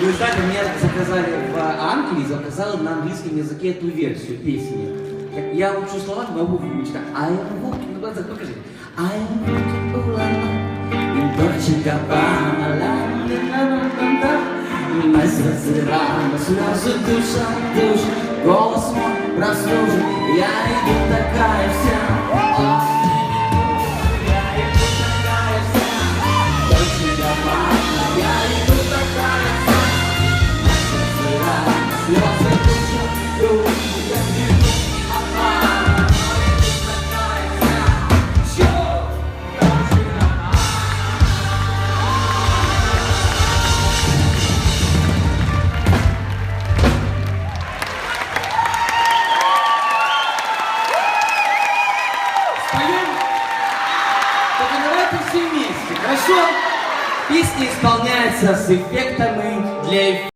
Вы знаете, мне заказали в Англии, заказали на английском языке эту версию песни. Я учу слова, могу выучить. I am walking, ну, вот, покажи. I am walking, la, in Dolce Gabbana, la. Мое сердце рано, слезы душа, душ, голос мой прослужен, давайте все вместе, хорошо? Песня исполняется с эффектами для эффекта.